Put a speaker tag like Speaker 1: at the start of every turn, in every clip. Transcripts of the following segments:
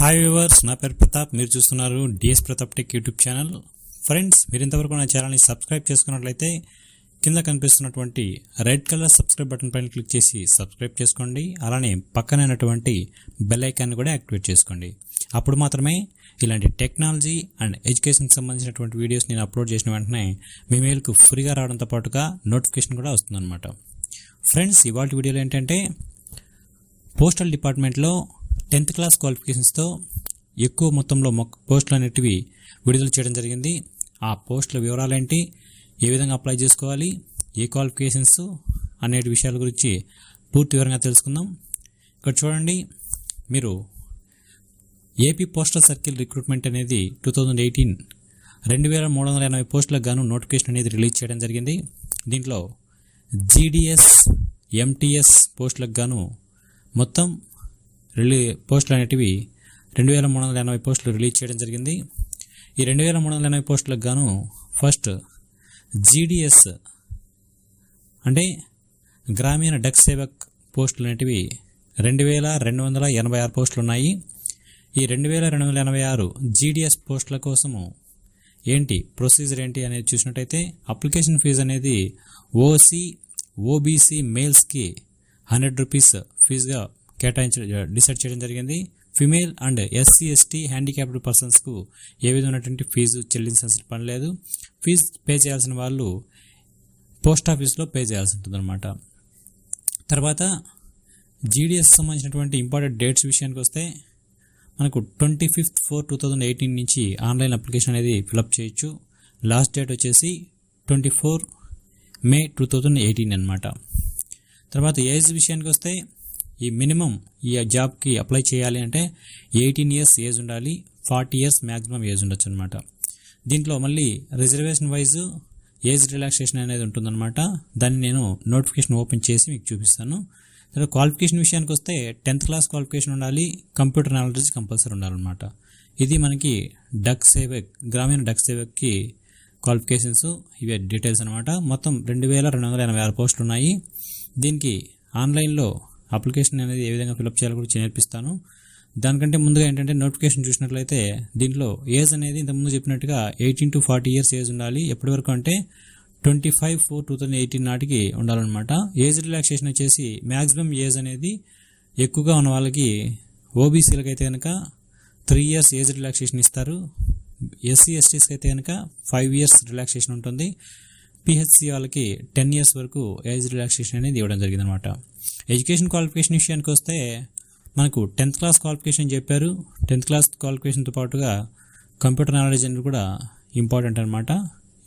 Speaker 1: Hi viewers నా పేరు ప్రతాప్. మీరు చూస్తున్నారు DS Pratap tech YouTube channel friends మీరు ఇంతవరకు నా ఛానల్ని సబ్స్క్రైబ్ చేసుకున్నట్లయితే కింద కనిపిస్తున్నటువంటి రెడ్ కలర్ సబ్స్క్రైబ్ బటన్ పైన క్లిక్ చేసి సబ్స్క్రైబ్ చేసుకోండి. అలానే పక్కనైనటువంటి బెల్ ఐకాన్ని కూడా యాక్టివేట్ చేసుకోండి. అప్పుడు మాత్రమే ఇలాంటి టెక్నాలజీ అండ్ ఎడ్యుకేషన్కి సంబంధించినటువంటి వీడియోస్ నేను అప్లోడ్ చేసిన వెంటనే మీ మెయిల్కు ఫ్రీగా రావడంతో పాటుగా నోటిఫికేషన్ కూడా వస్తుందన్నమాట. ఫ్రెండ్స్ ఇవాళ వీడియోలో ఏంటంటే పోస్టల్ డిపార్ట్మెంట్లో టెన్త్ క్లాస్ క్వాలిఫికేషన్స్తో ఎక్కువ మొత్తంలో మొక్క పోస్టులు అనేటివి విడుదల చేయడం జరిగింది. ఆ పోస్టుల వివరాలు ఏంటి ఏ విధంగా అప్లై చేసుకోవాలి? ఏ క్వాలిఫికేషన్స్ అనేటి విషయాల గురించి పూర్తి వివరంగా తెలుసుకుందాం. ఇక్కడ చూడండి మీరు ఏపీ పోస్టల్ సర్కిల్ రిక్రూట్మెంట్ అనేది టూ థౌజండ్ ఎయిటీన్ రెండు వేల మూడు వందల ఎనభై పోస్టులకు గాను నోటిఫికేషన్ అనేది రిలీజ్ చేయడం జరిగింది. దీంట్లో జీడిఎస్ ఎంటీఎస్ పోస్టులకు గాను మొత్తం రిలీ పోస్టులు అనేటివి రెండు వేల మూడు వందల ఎనభై పోస్టులు రిలీజ్ చేయడం జరిగింది. ఈ రెండు వేల మూడు వందల ఎనభై పోస్టులకు గాను ఫస్ట్ జీడిఎస్ అంటే గ్రామీణ డక్ సేవక్ పోస్టులు అనేటివి రెండు వేల రెండు వందల ఎనభై ఆరు పోస్టులు ఉన్నాయి ఈ రెండు వేల రెండు వందల ఎనభై ఆరు జీడిఎస్ పోస్టుల కోసము ఏంటి ప్రొసీజర్ ఏంటి అనేది చూసినట్టయితే అప్లికేషన్ ఫీజు అనేది ఓసీ ఓబీసీ మేల్స్కి హండ్రెడ్ రూపీస్ ఫీజుగా కేటాయించ డిసైడ్ చేయడం జరిగింది. Female and SC ST handicapped పర్సన్స్కు ఏ విధమైనటువంటి ఫీజు చెల్లించాల్సిన పని లేదు. ఫీజు పే చేయాల్సిన వాళ్ళు పోస్ట్ ఆఫీస్లో పే చేయాల్సి ఉంటుందన్నమాట. తర్వాత జీడిఎస్ సంబంధించినటువంటి ఇంపార్టెంట్ డేట్స్ విషయానికి వస్తే మనకు twenty fifth four two thousand eighteen నుంచి ఆన్లైన్ అప్లికేషన్ అనేది ఫిలప్ చేయొచ్చు. లాస్ట్ డేట్ వచ్చేసి twenty four May two thousand eighteen అనమాట తర్వాత ఏజ్ విషయానికి వస్తే ఈ మినిమం ఈ జాబ్కి అప్లై చేయాలి అంటే ఎయిటీన్ ఇయర్స్ ఏజ్ ఉండాలి ఫార్టీ ఇయర్స్ మ్యాక్సిమం ఏజ్ ఉండొచ్చు అనమాట దీంట్లో మళ్ళీ రిజర్వేషన్ వైజ్ ఏజ్ రిలాక్సేషన్ అనేది ఉంటుందన్నమాట. దాన్ని నేను నోటిఫికేషన్ ఓపెన్ చేసి మీకు చూపిస్తాను. తర్వాత క్వాలిఫికేషన్ విషయానికి వస్తే టెన్త్ క్లాస్ క్వాలిఫికేషన్ ఉండాలి కంప్యూటర్ నాలెడ్జ్ కంపల్సరీ ఉండాలన్నమాట. ఇది మనకి డక్ సేవక్ గ్రామీణ డక్ సేవక్కి క్వాలిఫికేషన్స్ ఇవే డీటెయిల్స్ అనమాట మొత్తం రెండు వేల రెండు వందల ఎనభై ఆరు పోస్టులు ఉన్నాయి. దీనికి ఆన్లైన్లో అప్లికేషన్ అనేది ఏ విధంగా ఫిలప్ చేయాలో కూడా నేర్పిస్తాను. దానికంటే ముందుగా ఏంటంటే నోటిఫికేషన్ చూసినట్లయితే దీంట్లో ఏజ్ అనేది ఇంతకుముందు చెప్పినట్టుగా eighteen to forty years age ఉండాలి. ఎప్పటి వరకు అంటే twenty five four two thousand eighteen నాటికి ఉండాలన్నమాట. ఏజ్ రిలాక్సేషన్ వచ్చేసి మ్యాక్సిమం ఏజ్ అనేది ఎక్కువగా ఉన్న వాళ్ళకి ఓబీసీలకు అయితే కనుక త్రీ ఇయర్స్ ఏజ్ రిలాక్సేషన్ ఇస్తారు. ఎస్సీ ఎస్టీస్కి అయితే కనుక ఫైవ్ ఇయర్స్ రిలాక్సేషన్ ఉంటుంది. పిహెచ్సి వాళ్ళకి టెన్ ఇయర్స్ వరకు ఏజ్ రిలాక్సేషన్ అనేది ఇవ్వడం జరిగిందనమాట ఎడ్యుకేషన్ క్వాలిఫికేషన్ విషయానికి వస్తే మనకు టెన్త్ క్లాస్ క్వాలిఫికేషన్ చెప్పారు. టెన్త్ క్లాస్ క్వాలిఫికేషన్తో పాటుగా కంప్యూటర్ నాలెడ్జ్ అనేది కూడా ఇంపార్టెంట్ అనమాట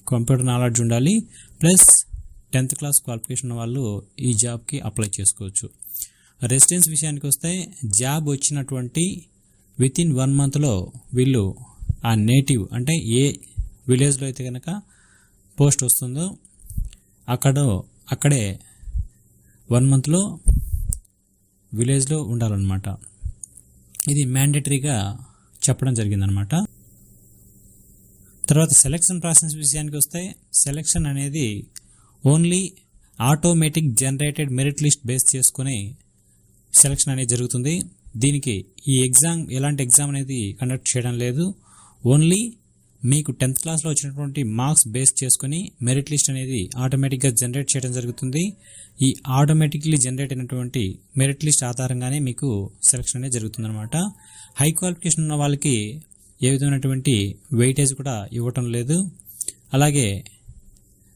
Speaker 1: కంప్యూటర్ నాలెడ్జ్ ఉండాలి. ప్లస్ టెన్త్ క్లాస్ క్వాలిఫికేషన్ ఉన్న వాళ్ళు ఈ జాబ్కి అప్లై చేసుకోవచ్చు. రెసిడెన్స్ విషయానికి వస్తే జాబ్ వచ్చినటువంటి విత్ ఇన్ వన్ మంత్లో వీళ్ళు ఆ నేటివ్ అంటే ఏ విలేజ్లో అయితే కనుక పోస్ట్ వస్తుందో అక్కడ అక్కడే వన్ మంత్లో విలేజ్లో ఉండాలన్నమాట. ఇది మ్యాండేటరీగా చెప్పడం జరిగిందనమాట తర్వాత సెలక్షన్ ప్రాసెస్ విషయానికి వస్తే సెలక్షన్ అనేది only automatic generated merit list base చేసుకుని సెలక్షన్ అనేది జరుగుతుంది. దీనికి ఈ ఎగ్జామ్ ఎలాంటి ఎగ్జామ్ అనేది కండక్ట్ చేయడం లేదు. ఓన్లీ మీకు టెన్త్ క్లాస్లో వచ్చినటువంటి మార్క్స్ బేస్ చేసుకుని మెరిట్ లిస్ట్ అనేది ఆటోమేటిక్గా జనరేట్ చేయడం జరుగుతుంది. ఈ ఆటోమేటిక్లీ జనరేట్ అయినటువంటి మెరిట్ లిస్ట్ ఆధారంగానే మీకు సెలక్షన్ అనేది జరుగుతుందనమాట హై క్వాలిఫికేషన్ ఉన్న వాళ్ళకి ఏ విధమైనటువంటి వెయిటేజ్ కూడా ఇవ్వటం లేదు. అలాగే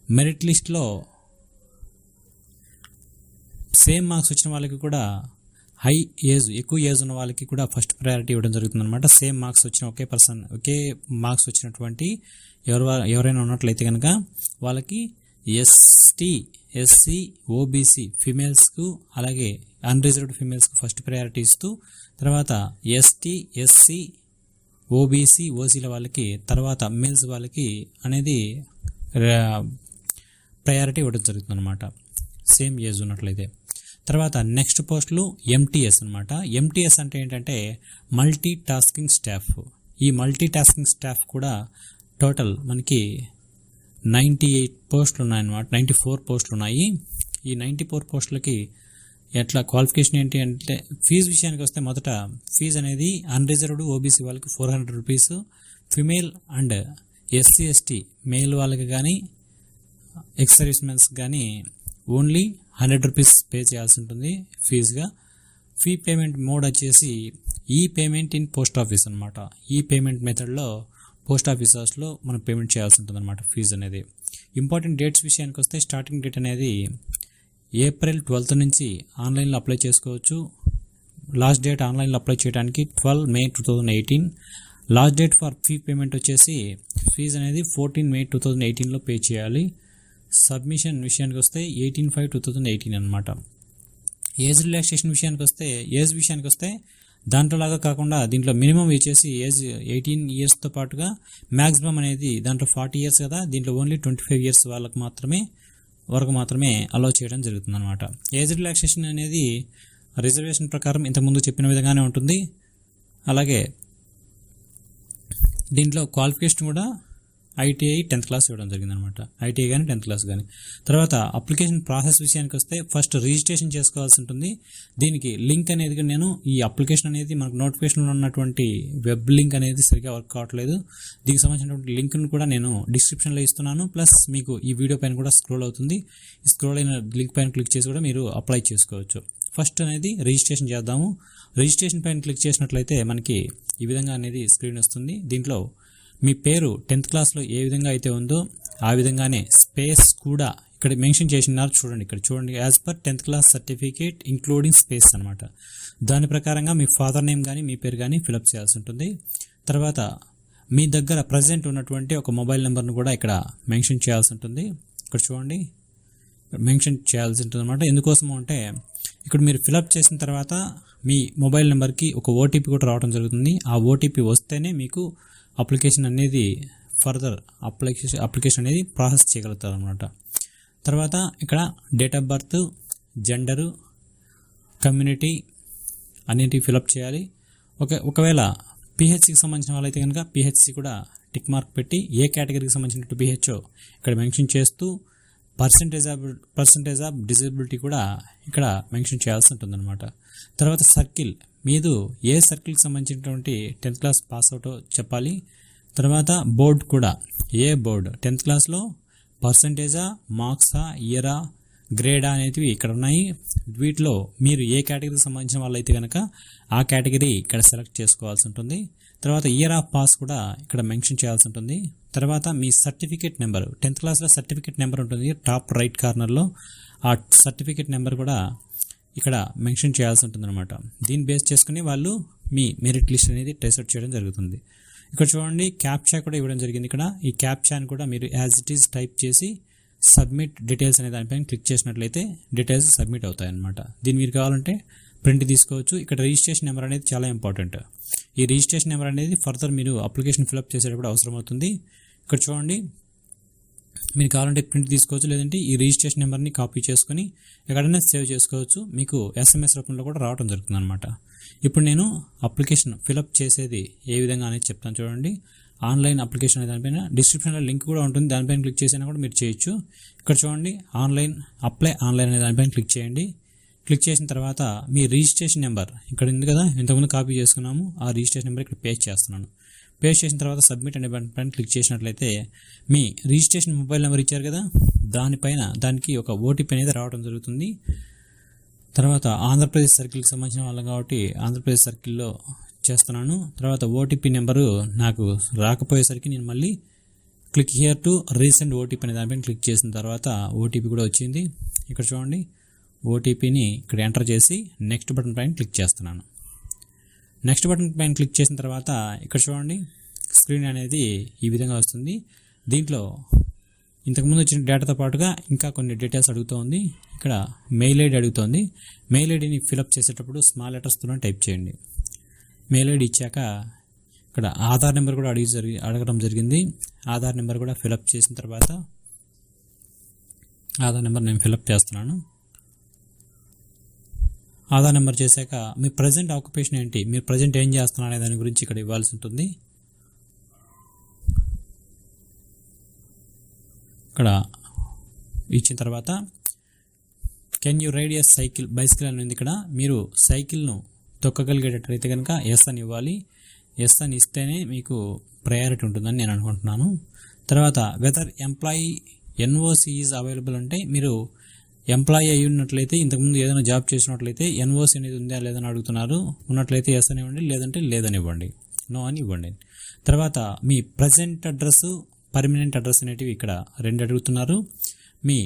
Speaker 1: మెరిట్ లిస్ట్లో సేమ్ మార్క్స్ వచ్చిన వాళ్ళకి కూడా హై ఏజ్ ఎక్కువ ఏజ్ ఉన్న వాళ్ళకి కూడా ఫస్ట్ ప్రయారిటీ ఇవ్వడం జరుగుతుంది అనమాట సేమ్ మార్క్స్ వచ్చిన ఒకే పర్సన్ ఒకే మార్క్స్ వచ్చినటువంటి ఎవరు ఎవరైనా ఉన్నట్లయితే కనుక వాళ్ళకి ఎస్టీ ఎస్సీ ఓబీసీ ఫిమేల్స్కు అలాగే అన్రిజర్వ్డ్ ఫిమేల్స్కు ఫస్ట్ ప్రయారిటీ ఇస్తూ తర్వాత ఎస్టీ ఎస్సీ ఓబీసీ ఓసీల వాళ్ళకి తర్వాత మేల్స్ వాళ్ళకి అనేది ప్రయారిటీ ఇవ్వడం జరుగుతుంది అనమాట సేమ్ ఏజ్ ఉన్నట్లయితే. తర్వాత నెక్స్ట్ పోస్టులు ఎంటీఎస్ అనమాట ఎంటీఎస్ అంటే ఏంటంటే మల్టీ టాస్కింగ్ స్టాఫ్ ఈ మల్టీ టాస్కింగ్ స్టాఫ్ కూడా టోటల్ మనకి నైంటీ ఎయిట్ పోస్టులు ఉన్నాయన్నమాట. నైంటీ ఫోర్ పోస్టులు ఉన్నాయి. ఈ నైంటీ ఫోర్ పోస్టులకి ఎట్లా క్వాలిఫికేషన్ ఏంటి అంటే ఫీజు విషయానికి వస్తే మొదట ఫీజు అనేది అన్రిజర్వ్డ్ ఓబీసీ వాళ్ళకి four hundred rupees female and SC ST male వాళ్ళకి కానీ ఎక్స్ సర్వీస్ మెన్స్ కానీ ఓన్లీ హండ్రెడ్ రూపీస్ పే చేయాల్సి ఉంటుంది ఫీజుగా. ఫీ పేమెంట్ మోడ్ వచ్చేసి ఈ పేమెంట్ ఇన్ పోస్ట్ ఆఫీస్ అనమాట ఈ పేమెంట్ మెథడ్లో పోస్ట్ ఆఫీసర్స్లో మనం పేమెంట్ చేయాల్సి ఉంటుంది అనమాట ఫీజు అనేది. ఇంపార్టెంట్ డేట్స్ విషయానికి వస్తే స్టార్టింగ్ డేట్ అనేది ఏప్రిల్ ట్వెల్త్ నుంచి ఆన్లైన్లో అప్లై చేసుకోవచ్చు. లాస్ట్ డేట్ ఆన్లైన్లో అప్లై చేయడానికి twelve May two thousand eighteen. Last date for fee payment వచ్చేసి ఫీజు అనేది ఫోర్టీన్ మే టూ థౌజండ్ ఎయిటీన్లో పే చేయాలి. సబ్మిషన్ విషయానికి వస్తే eighteen five two thousand eighteen అనమాట ఏజ్ రిలాక్సేషన్ విషయానికి వస్తే ఏజ్ విషయానికి వస్తే దాంట్లో లాగా కాకుండా దీంట్లో మినిమం వచ్చేసి ఏజ్ ఎయిటీన్ ఇయర్స్తో పాటుగా మ్యాక్సిమం అనేది దాంట్లో ఫార్టీ ఇయర్స్ కదా దీంట్లో ఓన్లీ ట్వంటీ ఫైవ్ ఇయర్స్ వాళ్ళకి మాత్రమే వరకు మాత్రమే అలౌ చేయడం జరుగుతుంది అనమాట ఏజ్ రిలాక్సేషన్ అనేది రిజర్వేషన్ ప్రకారం ఇంతకుముందు చెప్పిన విధంగానే ఉంటుంది. అలాగే దీంట్లో క్వాలిఫికేషన్ కూడా ఐటీఐ టెన్త్ క్లాస్ ఇవ్వడం జరిగింది అనమాట ఐటీఐ కానీ టెన్త్ క్లాస్ కానీ తర్వాత అప్లికేషన్ ప్రాసెస్ విషయానికి వస్తే ఫస్ట్ రిజిస్ట్రేషన్ చేసుకోవాల్సి ఉంటుంది. దీనికి లింక్ అనేది నేను ఈ అప్లికేషన్ అనేది మనకు నోటిఫికేషన్లో ఉన్నటువంటి వెబ్ లింక్ అనేది సరిగా వర్క్ కావట్లేదు. దీనికి సంబంధించినటువంటి లింక్ను కూడా నేను డిస్క్రిప్షన్లో ఇస్తున్నాను. ప్లస్ మీకు ఈ వీడియో పైన కూడా స్క్రోల్ అవుతుంది. ఈ స్క్రోల్ అయిన లింక్ పైన క్లిక్ చేసి కూడా మీరు అప్లై చేసుకోవచ్చు. ఫస్ట్ అనేది రిజిస్ట్రేషన్ చేద్దాము. రిజిస్ట్రేషన్ పైన క్లిక్ చేసినట్లయితే మనకి ఈ విధంగా అనేది స్క్రీన్ వస్తుంది. దీంట్లో మీ పేరు టెన్త్ క్లాస్లో ఏ విధంగా అయితే ఉందో ఆ విధంగానే స్పేస్ కూడా ఇక్కడ మెన్షన్ చేసినారు చూడండి ఇక్కడ చూడండి. As per tenth class certificate including space అనమాట దాని ప్రకారంగా మీ ఫాదర్ నేమ్ కానీ మీ పేరు కానీ ఫిలప్ చేయాల్సి ఉంటుంది. తర్వాత మీ దగ్గర ప్రజెంట్ ఉన్నటువంటి ఒక మొబైల్ నెంబర్ను కూడా ఇక్కడ మెన్షన్ చేయాల్సి ఉంటుంది. ఇక్కడ చూడండి. మెన్షన్ చేయాల్సి ఉంటుంది అనమాట ఎందుకోసము అంటే ఇక్కడ మీరు ఫిలప్ చేసిన తర్వాత మీ మొబైల్ నెంబర్కి ఒక ఓటీపీ కూడా రావడం జరుగుతుంది. ఆ ఓటీపీ వస్తేనే మీకు అప్లికేషన్ అనేది ఫర్దర్ అప్లికేషన్ అప్లికేషన్ అనేది ప్రాసెస్ చేయగలుగుతారు అనమాట తర్వాత ఇక్కడ date of birth gender community అన్నిటివి fill up చేయాలి. ఒక ఒకవేళ పిహెచ్సికి సంబంధించిన వాళ్ళైతే కనుక పిహెచ్సి కూడా టిక్ మార్క్ పెట్టి ఏ కేటగిరీకి సంబంధించిన పిహెచ్ఓ ఇక్కడ మెన్షన్ చేస్తూ percentage of percentage of disability కూడా ఇక్కడ మెన్షన్ చేయాల్సి ఉంటుందన్నమాట. తర్వాత సర్కిల్ మీరు ఏ సర్కిల్కి సంబంధించినటువంటి టెన్త్ క్లాస్ పాస్ అవుట్ చెప్పాలి. తర్వాత బోర్డ్ కూడా. ఏ బోర్డు? టెన్త్ క్లాస్లో పర్సంటేజా మార్క్సా ఇయరా గ్రేడా అనేటివి ఇక్కడ ఉన్నాయి. వీటిలో మీరు ఏ కేటగిరీకి సంబంధించిన వాళ్ళైతే కనుక ఆ కేటగిరీ ఇక్కడ సెలెక్ట్ చేసుకోవాల్సి ఉంటుంది. తర్వాత ఇయర్ ఆఫ్ పాస్ కూడా ఇక్కడ మెన్షన్ చేయాల్సి ఉంటుంది. తర్వాత మీ సర్టిఫికేట్ నెంబర్. టెన్త్ క్లాస్లో సర్టిఫికేట్ నెంబర్ ఉంటుంది. టాప్ రైట్ కార్నర్లో ఆ సర్టిఫికేట్ నెంబర్ కూడా ఇక్కడ మెన్షన్ చేయాల్సి ఉంటుంది అనమాట దీన్ని బేస్ చేసుకుని వాళ్ళు మీ మెరిట్ లిస్ట్ అనేది టెస్ట్ చేయడం జరుగుతుంది. ఇక్కడ చూడండి క్యాప్చా కూడా ఇవ్వడం జరిగింది ఇక్కడ. ఈ క్యాప్చాని కూడా మీరు యాజ్ ఇట్ ఈస్ టైప్ చేసి సబ్మిట్ డీటెయిల్స్ అనే దానిపైన క్లిక్ చేసినట్లయితే డీటెయిల్స్ సబ్మిట్ అవుతాయి అనమాట దీన్ని మీరు కావాలంటే ప్రింట్ తీసుకోవచ్చు. ఇక్కడ రిజిస్ట్రేషన్ నెంబర్ అనేది చాలా ఇంపార్టెంట్ ఈ రిజిస్ట్రేషన్ నెంబర్ అనేది ఫర్దర్ మీరు అప్లికేషన్ ఫిలప్ చేసేటప్పుడు అవసరం అవుతుంది ఇక్కడ చూడండి మీరు కావాలంటే ప్రింట్ తీసుకోవచ్చు లేదంటే ఈ రిజిస్ట్రేషన్ నెంబర్ని కాపీ చేసుకొని ఎక్కడైనా సేవ్ చేసుకోవచ్చు. మీకు ఎస్ఎంఎస్ రూపంలో కూడా రావడం జరుగుతుంది అనమాట ఇప్పుడు నేను అప్లికేషన్ ఫిలప్ చేసేది ఏ విధంగా అనేది చెప్తాను చూడండి. ఆన్లైన్ అప్లికేషన్ అనే దానిపైన డిస్క్రిప్షన్లో లింక్ కూడా ఉంటుంది. దానిపైన క్లిక్ చేసినా కూడా మీరు చేయొచ్చు. ఇక్కడ చూడండి ఆన్లైన్ అప్లై ఆన్లైన్ అనే దానిపైన క్లిక్ చేయండి. క్లిక్ చేసిన తర్వాత మీ రిజిస్ట్రేషన్ నెంబర్ ఇక్కడ ఉంది కదా ఇంతకుముందు కాపీ చేసుకున్నాము ఆ రిజిస్ట్రేషన్ నెంబర్ ఇక్కడ పేస్ట్ చేస్తున్నాను. పేస్ట్ చేసిన తర్వాత సబ్మిట్ అనే బటన్ పైన క్లిక్ చేసినట్లయితే మీ రిజిస్ట్రేషన్ మొబైల్ నెంబర్ ఇచ్చారు కదా? దానిపైన దానికి ఒక ఓటీపీ అనేది రావడం జరుగుతుంది. తర్వాత ఆంధ్రప్రదేశ్ సర్కిల్కి సంబంధించిన వాళ్ళం కాబట్టి ఆంధ్రప్రదేశ్ సర్కిల్లో చేస్తున్నాను. తర్వాత ఓటీపీ నెంబరు నాకు రాకపోయేసరికి నేను మళ్ళీ click here to resend OTP అనే దానిపైన క్లిక్ చేసిన తర్వాత ఓటీపీ కూడా వచ్చింది. ఇక్కడ చూడండి. ఓటీపీని ఇక్కడ ఎంటర్ చేసి నెక్స్ట్ బటన్ పైన క్లిక్ చేస్తున్నాను. నెక్స్ట్ బటన్ పైన క్లిక్ చేసిన తర్వాత ఇక్కడ చూడండి స్క్రీన్ అనేది ఈ విధంగా వస్తుంది. దీంట్లో ఇంతకుముందు వచ్చిన డేటాతో పాటుగా ఇంకా కొన్ని డీటెయిల్స్ అడుగుతూ ఉంది ఇక్కడ మెయిల్ ఐడి అడుగుతోంది. మెయిల్ ఐడిని ఫిలప్ చేసేటప్పుడు స్మాల్ లెటర్స్తో టైప్ చేయండి. మెయిల్ ఐడి ఇచ్చాక ఇక్కడ ఆధార్ నెంబర్ కూడా అడిగి జరిగి అడగడం జరిగింది. ఆధార్ నెంబర్ కూడా ఫిలప్ చేసిన తర్వాత ఆధార్ నెంబర్ నేను ఫిలప్ చేస్తున్నాను. ఆధార్ నెంబర్ చేశాక మీ ప్రజెంట్ ఆక్యుపేషన్ ఏంటి? మీరు ప్రజెంట్ ఏం చేస్తున్నారు అనే దాని గురించి ఇక్కడ ఇవ్వాల్సి ఉంటుంది. ఇక్కడ ఇచ్చిన తర్వాత can you ride a cycle bicycle అని ఉంది ఇక్కడ మీరు సైకిల్ను తొక్కగలిగేటట్లయితే కనుక ఎస్ అని ఇవ్వాలి. ఎస్ అని ఇస్తేనే మీకు ప్రయారిటీ ఉంటుందని నేను అనుకుంటున్నాను. తర్వాత whether employee NOC is available అంటే మీరు ఎంప్లాయీ అయి ఉన్నట్లయితే ఇంతకుముందు ఏదైనా జాబ్ చేసినట్లయితే ఎన్ఓసి అనేది ఉందా లేదని అడుగుతున్నారు. ఉన్నట్లయితే ఎస్ అనివ్వండి లేదంటే లేదని ఇవ్వండి నో అని ఇవ్వండి తర్వాత మీ ప్రజెంట్ అడ్రస్ పర్మనెంట్ అడ్రస్ అనేటివి ఇక్కడ రెండు అడుగుతున్నారు. మీ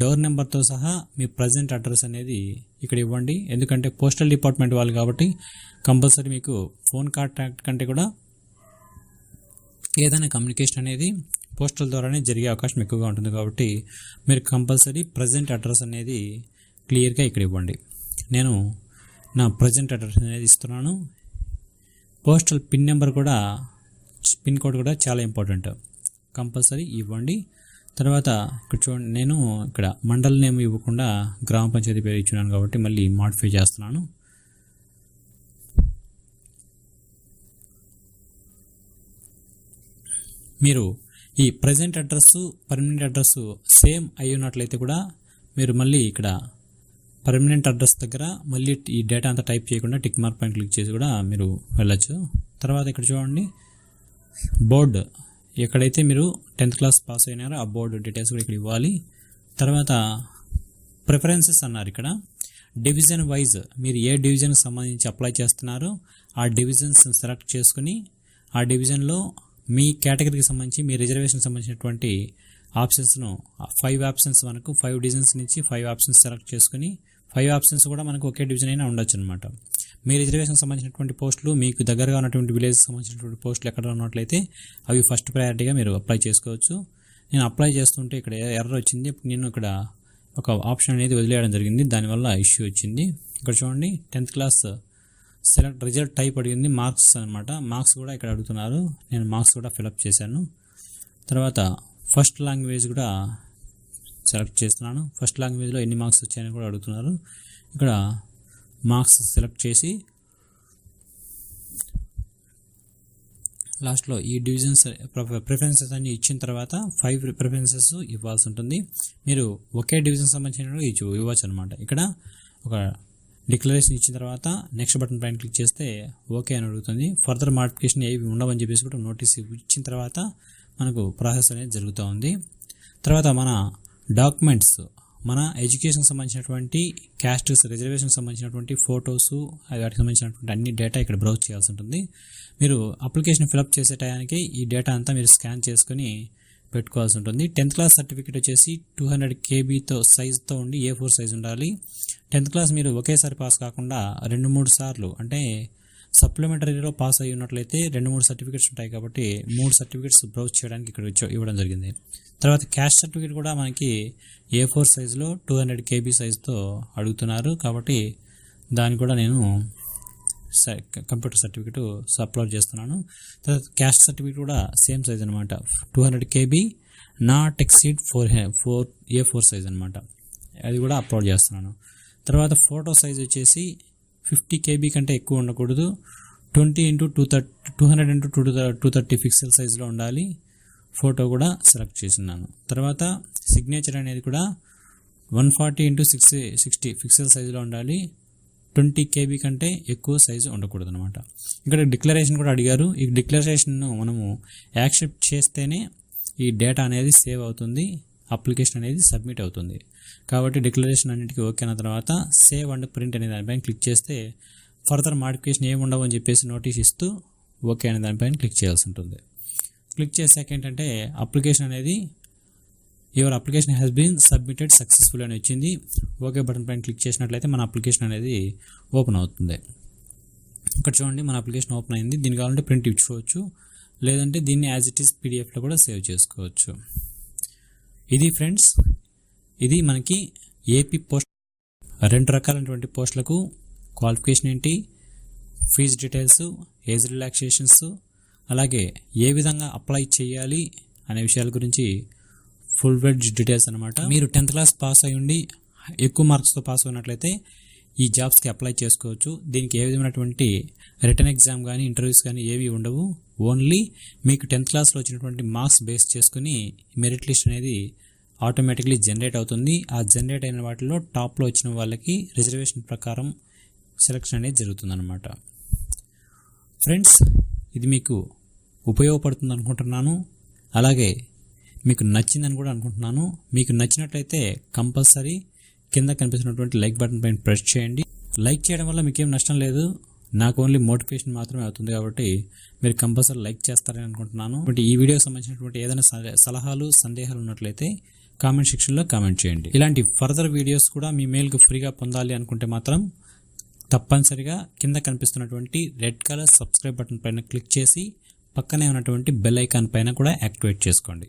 Speaker 1: డోర్ నెంబర్తో సహా మీ ప్రజెంట్ అడ్రస్ అనేది ఇక్కడ ఇవ్వండి. ఎందుకంటే పోస్టల్ డిపార్ట్మెంట్ వాళ్ళు కాబట్టి కంపల్సరీ మీకు ఫోన్ కాంటాక్ట్ కంటే కూడా ఏదైనా కమ్యూనికేషన్ అనేది పోస్టల్ ద్వారానే జరిగే అవకాశం ఎక్కువగా ఉంటుంది కాబట్టి మీరు కంపల్సరీ ప్రజెంట్ అడ్రస్ అనేది క్లియర్గా ఇక్కడ ఇవ్వండి. నేను నా ప్రజెంట్ అడ్రస్ అనేది ఇస్తున్నాను. పోస్టల్ పిన్ నెంబర్ కూడా పిన్ కోడ్ కూడా చాలా ఇంపార్టెంట్. కంపల్సరీ ఇవ్వండి. తర్వాత ఇక్కడ చూడండి నేను ఇక్కడ మండల్ నేమ్ ఇవ్వకుండా గ్రామ పంచాయతీ పేరు ఇచ్చున్నాను కాబట్టి మళ్ళీ మాడిఫై చేస్తున్నాను. మీరు ఈ present address permanent address same అయి ఉన్నట్లయితే కూడా మీరు మళ్ళీ ఇక్కడ పర్మనెంట్ అడ్రస్ దగ్గర మళ్ళీ ఈ డేటా అంతా టైప్ చేయకుండా టిక్ మార్క్ పైన క్లిక్ చేసి కూడా మీరు వెళ్ళొచ్చు. తర్వాత ఇక్కడ చూడండి. బోర్డు ఎక్కడైతే మీరు టెన్త్ క్లాస్ పాస్ అయినారో ఆ బోర్డు డీటెయిల్స్ కూడా ఇక్కడ ఇవ్వాలి. తర్వాత ప్రిఫరెన్సెస్ అన్నారు ఇక్కడ. డివిజన్ వైజ్ మీరు ఏ డివిజన్కి సంబంధించి అప్లై చేస్తున్నారో ఆ డివిజన్స్ సెలెక్ట్ చేసుకుని ఆ డివిజన్లో మీ కేటగిరీకి సంబంధించి మీ రిజర్వేషన్ సంబంధించినటువంటి ఆప్షన్స్ను ఫైవ్ ఆప్షన్స్ మనకు ఫైవ్ డివిజన్స్ నుంచి ఫైవ్ ఆప్షన్స్ సెలెక్ట్ చేసుకుని ఫైవ్ ఆప్షన్స్ కూడా మనకు ఒకే డివిజన్ అయినా ఉండొచ్చు అనమాట మీ రిజర్వేషన్ సంబంధించినటువంటి పోస్టులు మీకు దగ్గరగా ఉన్నటువంటి విలేజ్ సంబంధించినటువంటి పోస్టులు ఎక్కడ ఉన్నట్లయితే అవి ఫస్ట్ ప్రయారిటీగా మీరు అప్లై చేసుకోవచ్చు. నేను అప్లై చేస్తుంటే ఇక్కడ ఎర్ర వచ్చింది. నేను ఇక్కడ ఒక ఆప్షన్ అనేది వదిలేయడం జరిగింది. దానివల్ల ఇష్యూ వచ్చింది. ఇక్కడ చూడండి tenth class select result type అడిగింది మార్క్స్ అనమాట మార్క్స్ కూడా ఇక్కడ అడుగుతున్నారు. నేను మార్క్స్ కూడా ఫిలప్ చేశాను. తర్వాత ఫస్ట్ లాంగ్వేజ్ కూడా సెలెక్ట్ చేస్తున్నాను. ఫస్ట్ లాంగ్వేజ్లో ఎన్ని మార్క్స్ వచ్చాయని కూడా అడుగుతున్నారు. ఇక్కడ మార్క్స్ సెలెక్ట్ చేసి లాస్ట్లో ఈ డివిజన్స్ ప్రిఫరెన్సెస్ అన్ని ఇచ్చిన తర్వాత ఫైవ్ ప్రిఫరెన్సెస్ ఇవ్వాల్సి ఉంటుంది. మీరు ఒకే డివిజన్ సంబంధించిన ఇవ్వచ్చు అనమాట ఇక్కడ ఒక డిక్లరేషన్ ఇచ్చిన తర్వాత నెక్స్ట్ బటన్ పైన క్లిక్ చేస్తే ఓకే అని అడుగుతుంది. ఫర్దర్ మాడిఫికేషన్ ఏవి ఉండవని చెప్పేసి కూడా నోటీస్ ఇచ్చిన తర్వాత మనకు ప్రాసెస్ అనేది జరుగుతూ ఉంది. తర్వాత మన డాక్యుమెంట్స్ మన ఎడ్యుకేషన్ సంబంధించినటువంటి క్యాస్ట్స్ రిజర్వేషన్ సంబంధించినటువంటి ఫొటోస్ వాటికి సంబంధించినటువంటి అన్ని డేటా ఇక్కడ బ్రౌజ్ చేయాల్సి ఉంటుంది. మీరు అప్లికేషన్ ఫిలప్ చేసే టయానికి ఈ డేటా అంతా మీరు స్కాన్ చేసుకొని పెట్టుకోవాల్సి ఉంటుంది. టెన్త్ క్లాస్ సర్టిఫికేట్ వచ్చేసి టూ హండ్రెడ్ కేబీతో సైజ్తో ఉండి ఏ ఫోర్ సైజ్ ఉండాలి. టెన్త్ క్లాస్ మీరు ఒకేసారి పాస్ కాకుండా రెండు మూడు సార్లు అంటే సప్లిమెంటరీలో పాస్ అయి ఉన్నట్లయితే రెండు మూడు సర్టిఫికేట్స్ ఉంటాయి కాబట్టి మూడు సర్టిఫికేట్స్ బ్రౌజ్ చేయడానికి ఇక్కడ ఇవ్వడం జరిగింది. తర్వాత క్యాష్ సర్టిఫికేట్ కూడా మనకి ఏ ఫోర్ సైజులో టూ హండ్రెడ్ కేబీ సైజుతో అడుగుతున్నారు కాబట్టి దాన్ని కూడా నేను కంప్యూటర్ సర్టిఫికేట్ అప్లోడ్ చేస్తున్నాను. తర్వాత క్యాస్ట్ సర్టిఫికేట్ కూడా సేమ్ సైజ్ అనమాట two hundred KB not exceed four four A four size అనమాట అది కూడా అప్లోడ్ చేస్తున్నాను. తర్వాత ఫోటో సైజ్ వచ్చేసి ఫిఫ్టీ కేబీ కంటే ఎక్కువ ఉండకూడదు. Twenty into two thirty two hundred into two two thirty pixel సైజులో ఉండాలి. ఫోటో కూడా సెలెక్ట్ చేస్తున్నాను. తర్వాత సిగ్నేచర్ అనేది కూడా one forty into six sixty pixel సైజులో ఉండాలి. ట్వంటీ కేబీ కంటే ఎక్కువ సైజు ఉండకూడదు అనమాట ఇక్కడ డిక్లరేషన్ కూడా అడిగారు. ఈ డిక్లరేషన్ను మనము యాక్సెప్ట్ చేస్తేనే ఈ డేటా అనేది సేవ్ అవుతుంది అప్లికేషన్ అనేది సబ్మిట్ అవుతుంది. కాబట్టి డిక్లరేషన్ అన్నిటికీ ఓకే అయిన తర్వాత సేవ్ అండ్ ప్రింట్ అనే దానిపైన క్లిక్ చేస్తే ఫర్దర్ మాడిఫికేషన్ ఏమి ఉండవు అని చెప్పేసి నోటీస్ ఇస్తూ ఓకే అనే దానిపైన క్లిక్ చేయాల్సి ఉంటుంది. క్లిక్ చేసాక ఏంటంటే అప్లికేషన్ అనేది your application has been submitted successful అని వచ్చింది. ఓకే బటన్ పైన క్లిక్ చేసినట్లయితే మన అప్లికేషన్ అనేది ఓపెన్ అవుతుంది. ఇక్కడ చూడండి మన అప్లికేషన్ ఓపెన్ అయింది. దీని కావాలంటే ప్రింట్ ఇచ్చుకోవచ్చు. లేదంటే దీన్ని యాజ్ ఇట్ ఈస్ పీడిఎఫ్లో కూడా సేవ్ చేసుకోవచ్చు. ఇది ఫ్రెండ్స్ ఇది మనకి ఏపీ పోస్ట్ రెండు రకాలైనటువంటి పోస్టులకు క్వాలిఫికేషన్ ఏంటి? ఫీజ్ డీటెయిల్స్ ఏజ్ రిలాక్సేషన్స్ అలాగే ఏ విధంగా అప్లై చేయాలి అనే విషయాల గురించి ఫుల్ వెడ్జ్ డీటెయిల్స్ అనమాట మీరు టెన్త్ క్లాస్ పాస్ అయి ఉండి ఎక్కువ మార్క్స్తో పాస్ అయినట్లయితే ఈ జాబ్స్కి అప్లై చేసుకోవచ్చు. దీనికి ఏ విధమైనటువంటి రిటర్న్ ఎగ్జామ్ కానీ ఇంటర్వ్యూస్ కానీ ఏవి ఉండవు. ఓన్లీ మీకు టెన్త్ క్లాస్లో వచ్చినటువంటి మార్క్స్ బేస్ చేసుకుని మెరిట్ లిస్ట్ అనేది ఆటోమేటిక్లీ జనరేట్ అవుతుంది. ఆ జనరేట్ అయిన వాటిలో టాప్లో వచ్చిన వాళ్ళకి రిజర్వేషన్ ప్రకారం సెలక్షన్ అనేది జరుగుతుందన్నమాట. ఫ్రెండ్స్ ఇది మీకు ఉపయోగపడుతుంది అనుకుంటున్నాను అలాగే మీకు నచ్చిందని కూడా అనుకుంటున్నాను. మీకు నచ్చినట్లయితే కంపల్సరీ కింద కనిపిస్తున్నటువంటి లైక్ బటన్ పైన ప్రెస్ చేయండి. లైక్ చేయడం వల్ల మీకేం నష్టం లేదు. నాకు ఓన్లీ మోటివేషన్ మాత్రమే అవుతుంది కాబట్టి మీరు కంపల్సరీ లైక్ చేస్తారని అనుకుంటున్నాను. ఈ వీడియోకి సంబంధించినటువంటి ఏదైనా సలహాలు సందేహాలు ఉన్నట్లయితే కామెంట్ సెక్షన్లో కామెంట్ చేయండి. ఇలాంటి ఫర్దర్ వీడియోస్ కూడా మీ మెయిల్కు ఫ్రీగా పొందాలి అనుకుంటే మాత్రం తప్పనిసరిగా కింద కనిపిస్తున్నటువంటి రెడ్ కలర్ సబ్స్క్రైబ్ బటన్ పైన క్లిక్ చేసి పక్కనే ఉన్నటువంటి బెల్ ఐకాన్ పైన కూడా యాక్టివేట్ చేసుకోండి.